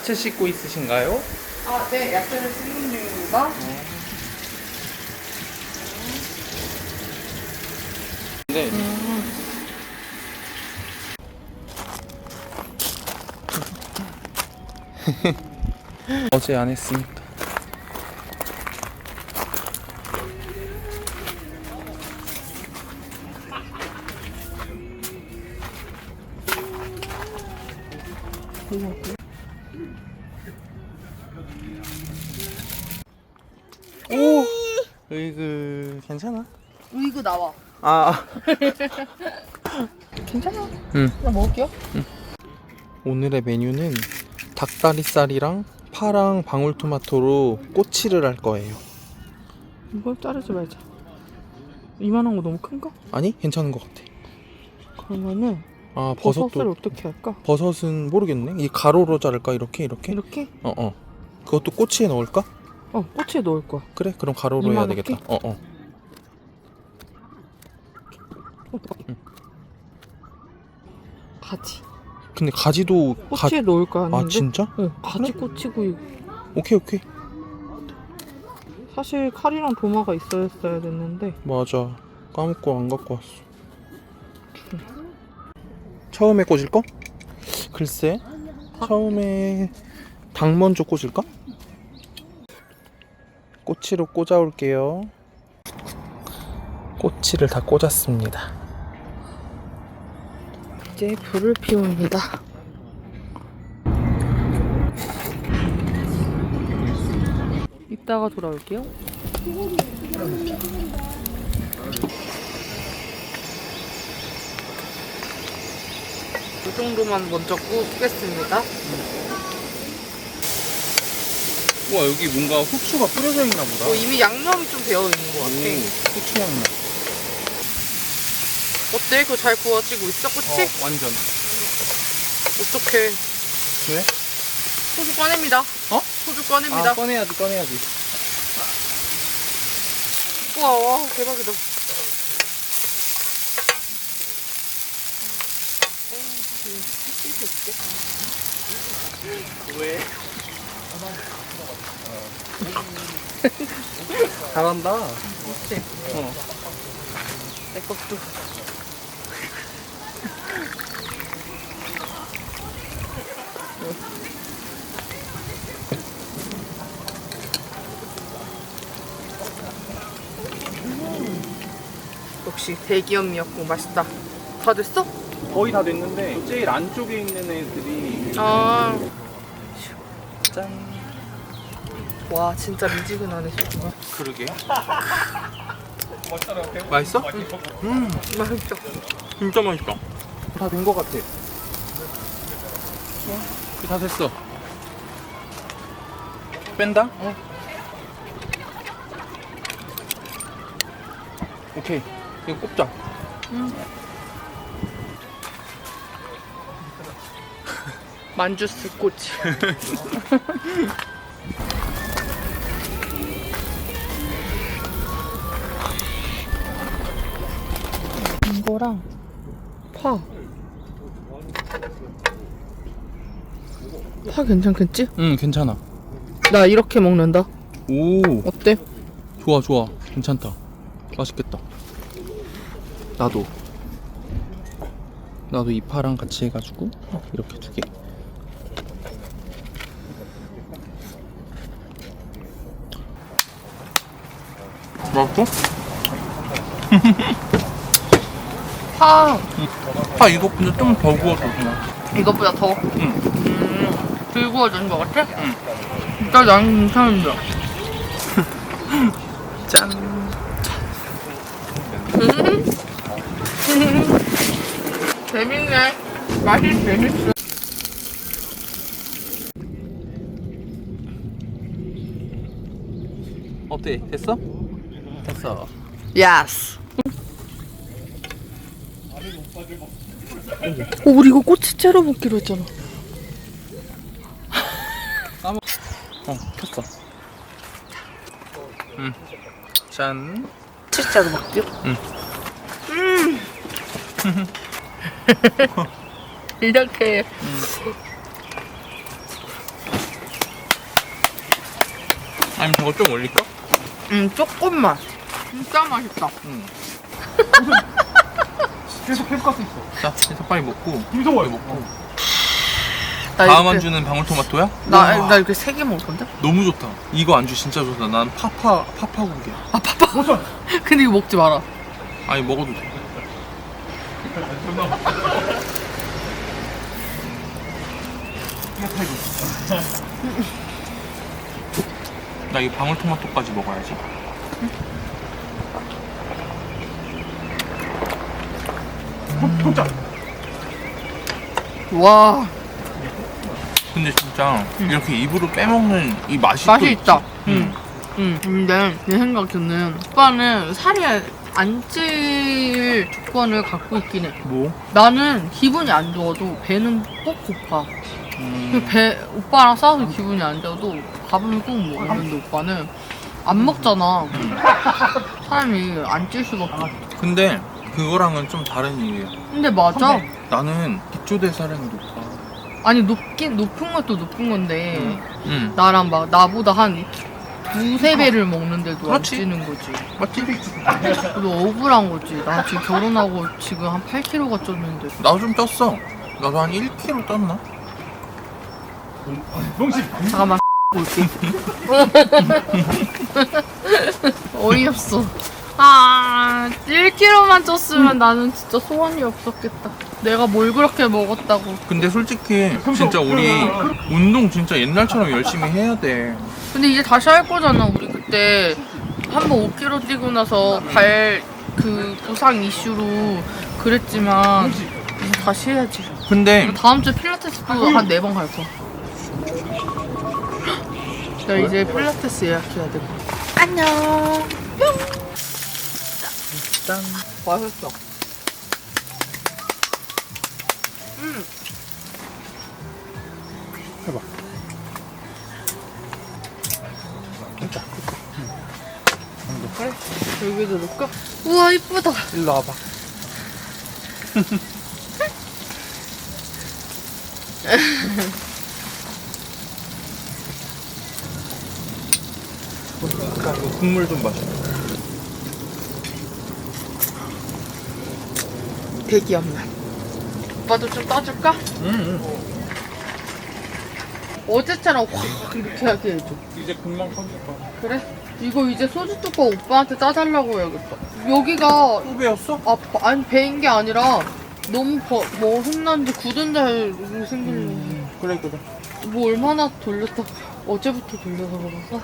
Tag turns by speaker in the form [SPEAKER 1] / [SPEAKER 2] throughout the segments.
[SPEAKER 1] 야채 씻고 있으신가요?
[SPEAKER 2] 아, 네, 야채를 씻는 중입니다.
[SPEAKER 1] 네. 어제 안 했으니까. 오, 으이그 괜찮아?
[SPEAKER 2] 으이그 나와.
[SPEAKER 1] 아,
[SPEAKER 2] 괜찮아.
[SPEAKER 1] 응.
[SPEAKER 2] 나 먹을게요.
[SPEAKER 1] 오늘의 메뉴는 닭다리살이랑 파랑 방울토마토로 꼬치를 할 거예요.
[SPEAKER 2] 이걸 자르지 말자. 이만한 거 너무 큰가?
[SPEAKER 1] 아니, 괜찮은 것 같아.
[SPEAKER 2] 그러면은
[SPEAKER 1] 아,
[SPEAKER 2] 버섯을
[SPEAKER 1] 버섯도
[SPEAKER 2] 어떻게 할까?
[SPEAKER 1] 버섯은 모르겠네. 이 가로로 자를까? 이렇게 이렇게?
[SPEAKER 2] 이렇게?
[SPEAKER 1] 어, 어. 그것도 꼬치에 넣을까?
[SPEAKER 2] 어, 꼬치에 넣을 거야.
[SPEAKER 1] 그래, 그럼 가로로 해야
[SPEAKER 2] 이만하게?
[SPEAKER 1] 되겠다. 어, 어.
[SPEAKER 2] 가지.
[SPEAKER 1] 근데 가지도 가...
[SPEAKER 2] 꼬치에 넣을 거 아닌데?
[SPEAKER 1] 아, 진짜?
[SPEAKER 2] 어, 가지 꼬치구이.
[SPEAKER 1] 오케이, 오케이.
[SPEAKER 2] 사실 칼이랑 도마가 있어야 됐는데
[SPEAKER 1] 맞아. 까먹고 안 갖고 왔어. 처음에 꽂을 거? 글쎄. 처음에 닭 먼저 꽂을까? 꼬치로 꽂아 올게요. 꼬치를 다 꽂았습니다.
[SPEAKER 2] 이제 불을 피웁니다. 이따가 돌아올게요. 이 정도만 먼저 굽겠습니다.
[SPEAKER 1] 우와 여기 뭔가 후추가 뿌려져 있나 보다.
[SPEAKER 2] 어, 이미 양념이 좀 되어 있는 것 같아.
[SPEAKER 1] 후추 양념.
[SPEAKER 2] 어때? 그거 잘 구워지고 있어? 그치?
[SPEAKER 1] 어, 완전.
[SPEAKER 2] 어떡해.
[SPEAKER 1] 왜?
[SPEAKER 2] 소주 꺼냅니다.
[SPEAKER 1] 어?
[SPEAKER 2] 소주 꺼냅니다.
[SPEAKER 1] 아 꺼내야지 꺼내야지.
[SPEAKER 2] 우와, 와, 대박이다.
[SPEAKER 1] 왜? 잘한다.
[SPEAKER 2] 그치?
[SPEAKER 1] 어.
[SPEAKER 2] 내 것도. 역시 대기업 미역국 맛있다. 다 됐어?
[SPEAKER 1] 거의 다 됐는데 제일 안쪽에 있는 애들이
[SPEAKER 2] 아,
[SPEAKER 1] 짠.
[SPEAKER 2] 와 진짜 미지근하네 소주가.
[SPEAKER 1] 그러게. 맛있어? 음,
[SPEAKER 2] 맛있죠?
[SPEAKER 1] 진짜 맛있다. 다 된 것 같아. 다 됐어. 뺀다? 어. 오케이. 이거 꼽자.
[SPEAKER 2] 만주스 꼬치. 이거랑 파. 파 괜찮겠지?
[SPEAKER 1] 응, 괜찮아.
[SPEAKER 2] 나 이렇게 먹는다.
[SPEAKER 1] 오,
[SPEAKER 2] 어때?
[SPEAKER 1] 좋아, 좋아. 괜찮다. 맛있겠다. 나도. 나도 이 파랑 같이 해가지고 이렇게 두 개. 맛있어?
[SPEAKER 2] 파
[SPEAKER 1] 파 이것보다 좀더 구워줘 그냥.
[SPEAKER 2] 이것보다 더.
[SPEAKER 1] 응.
[SPEAKER 2] 음, 덜 구워진 것 같아? 응. 진짜 난 괜찮은데.
[SPEAKER 1] 짠.
[SPEAKER 2] 재밌네. 맛이 재밌어.
[SPEAKER 1] 어때? 됐어? 됐어.
[SPEAKER 2] 예스. 어, 우리 이거 꼬치 째려 먹기로 했잖아.
[SPEAKER 1] 어 켰어 음짠
[SPEAKER 2] 치즈로 먹기요?
[SPEAKER 1] 응.
[SPEAKER 2] 음. 이렇게
[SPEAKER 1] 아니면 저거 좀 올릴까?
[SPEAKER 2] 음 조금만. 진짜 맛있다.
[SPEAKER 1] 계속 계속 갈수 있어. 자 그래서 빨리 먹고.
[SPEAKER 3] 무서워요.
[SPEAKER 1] 먹고.
[SPEAKER 2] 나
[SPEAKER 1] 다음
[SPEAKER 2] 이렇게-
[SPEAKER 1] 안주는 방울토마토야?
[SPEAKER 2] 나, 나 이렇게 세 개 먹을 건데?
[SPEAKER 1] 너무 좋다. 이거 안주 진짜 좋다. 난 파파 파파국이야.
[SPEAKER 2] 아 바빠. 근데 이거 먹지 마라.
[SPEAKER 1] 아니 먹어도 돼. 나 이 방울토마토까지 먹어야지
[SPEAKER 2] 와
[SPEAKER 1] 근데 진짜 이렇게 입으로 빼먹는 이 맛이 또
[SPEAKER 2] 맛이? 있다.
[SPEAKER 1] 응.
[SPEAKER 2] 응. 근데 내 생각에는 오빠는 살이 안찔 조건을 갖고 있긴 해.
[SPEAKER 1] 뭐?
[SPEAKER 2] 나는 기분이 안 좋아도 배는 꼭 고파.
[SPEAKER 1] 음,
[SPEAKER 2] 그배 오빠랑 싸워서 기분이 안 좋아도 밥을 꼭 먹는데 오빠는 안 먹잖아. 사람이 안 찔 수가 없어.
[SPEAKER 1] 근데 그거랑은 좀 다른 일이야
[SPEAKER 2] 근데 맞아.
[SPEAKER 1] 나는 기초대사량이 높아
[SPEAKER 2] 아니 높긴 높은 것도 높은 건데
[SPEAKER 1] 응
[SPEAKER 2] 나랑 막 나보다 한 두세 배를 먹는데도 안
[SPEAKER 1] 그렇지.
[SPEAKER 2] 찌는 거지.
[SPEAKER 1] 맞지?
[SPEAKER 2] 그래도 억울한 거지. 나 지금 결혼하고 지금 한 8kg가 쪘는데.
[SPEAKER 1] 나도 좀 쪘어 나도 한 1kg 쪘나?
[SPEAKER 3] 명신.
[SPEAKER 2] 잠깐만 볼게. 어이없어. 아, 1kg만 쪘으면 나는 진짜 소원이 없었겠다. 내가 뭘 그렇게 먹었다고.
[SPEAKER 1] 근데 솔직히 진짜 우리 운동 진짜 옛날처럼 열심히 해야 돼
[SPEAKER 2] 근데 이제 다시 할 거잖아. 우리 그때 한 번 5kg 뛰고 나서 발 그 부상 이슈로 그랬지만 이제 다시 해야지.
[SPEAKER 1] 근데
[SPEAKER 2] 다음 주 필라테스도 한 네 번 갈 거야. 나 이제 필라테스 예약해야 되고. 안녕. 뿅.
[SPEAKER 1] 짠
[SPEAKER 2] 맛있어. 음.
[SPEAKER 3] 해봐.
[SPEAKER 2] 그래. 여기도 넣을까? 우와 이쁘다.
[SPEAKER 1] 일로 와봐 그 국물 좀 마셔
[SPEAKER 2] 대기업만. 오빠도 좀 따줄까?
[SPEAKER 1] 응,
[SPEAKER 2] 어제처럼 확 이렇게 하게 해줘.
[SPEAKER 1] 이제 금방 터질 거야
[SPEAKER 2] 그래? 이거 이제 소주 뚜껑 오빠한테 따달라고 해야겠다. 여기가
[SPEAKER 1] 또 배웠어?
[SPEAKER 2] 아, 아니 배인 게 아니라 너무 버, 뭐 혼났는데 굳은 자로 생길래
[SPEAKER 1] 그래 그래
[SPEAKER 2] 뭐 얼마나 돌렸다 어제부터 돌려서 그런가?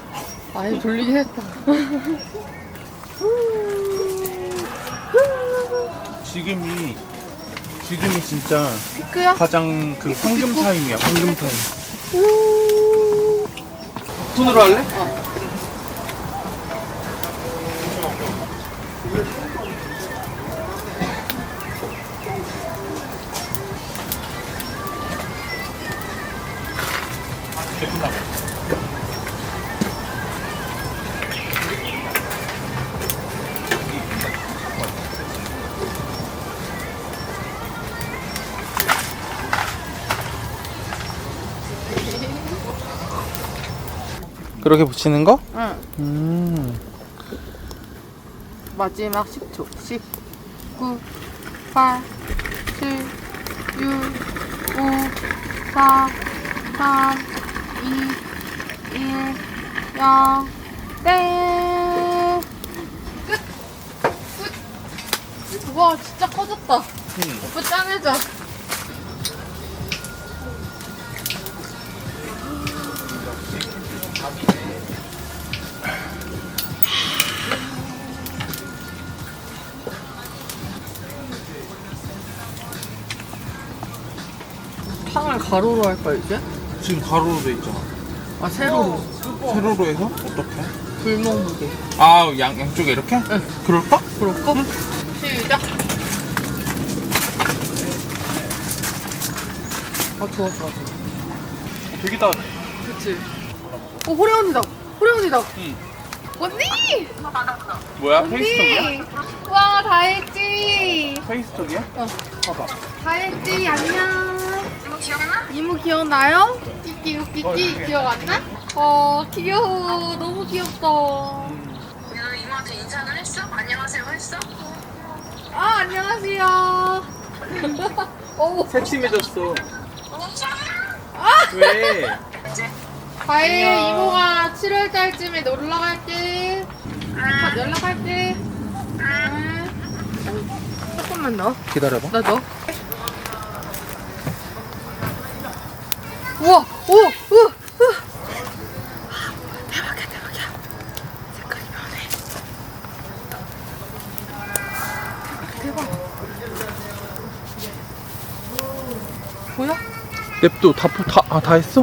[SPEAKER 2] 아예 돌리긴 했다
[SPEAKER 3] 지금이 지금이 진짜
[SPEAKER 2] 피크야?
[SPEAKER 3] 가장 그 황금 타임이야. 황금 타임.
[SPEAKER 1] 손으로 할래? 그렇게 붙이는 거?
[SPEAKER 2] 응
[SPEAKER 1] 음.
[SPEAKER 2] 마지막 10초 10 9 8 7 6 5 4 3 2 1 0 땡! 끝! 끝! 와 진짜 커졌다 오빠 짠해줘 탕을 가로로 할 거야 이제?
[SPEAKER 1] 지금 가로로 돼 있잖아.
[SPEAKER 2] 아 세로로
[SPEAKER 1] 세로로 해서 어떻게?
[SPEAKER 2] 불멍무게
[SPEAKER 1] 아, 양 양쪽에 이렇게?
[SPEAKER 2] 응.
[SPEAKER 1] 그럴까?
[SPEAKER 2] 그럴까? 시작 아 좋아, 좋아.
[SPEAKER 1] 되게 따.
[SPEAKER 2] 그치 어 호래 언니다. 호래 언니다.
[SPEAKER 1] 응.
[SPEAKER 2] 언니.
[SPEAKER 1] 뭐야? 페이스톡이야?
[SPEAKER 2] 언니. 와 다 했지.
[SPEAKER 3] 페이스톡이야?
[SPEAKER 2] 어.
[SPEAKER 3] 봐봐.
[SPEAKER 2] 다 했지 안녕. 이모 기억나? 이모 기억나요? 끼끼 웃기끼 기억 안 나? 어 귀여워 너무 귀엽다.
[SPEAKER 4] 야, 이모한테 인사는 했어? 안녕하세요 했어?
[SPEAKER 2] 아 안녕하세요. 오
[SPEAKER 3] 섹시해졌어.
[SPEAKER 2] 아!
[SPEAKER 3] 왜?
[SPEAKER 2] 과일 이모가 7월 달쯤에 놀러 갈게. 곧 연락할게. 응. 조금만 넣어.
[SPEAKER 3] 기다려봐.
[SPEAKER 2] 나 넣어. 우와, 오, 우, 우. 대박이야, 대박이야. 색깔이 변해. 대박. 뭐야?
[SPEAKER 3] 냅도 다, 다, 아, 다 했어?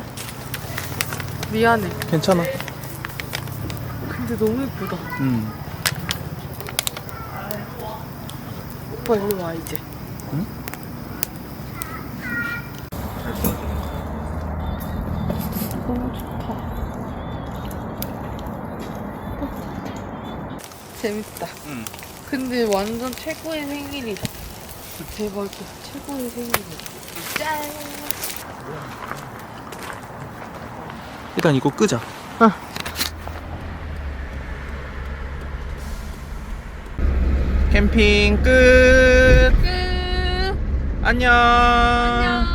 [SPEAKER 2] 미안해.
[SPEAKER 3] 괜찮아.
[SPEAKER 2] 근데 너무 예쁘다.
[SPEAKER 3] 음.
[SPEAKER 2] 오빠 일로 와 이제.
[SPEAKER 3] 응?
[SPEAKER 2] 너무 좋다. 재밌다.
[SPEAKER 1] 응.
[SPEAKER 2] 근데 완전 최고의 생일이다. 대박이야. 최고의 생일이다. 짠.
[SPEAKER 3] 일단 이거 끄자. 캠핑 끝.
[SPEAKER 2] 끝.
[SPEAKER 3] 안녕.
[SPEAKER 2] 안녕.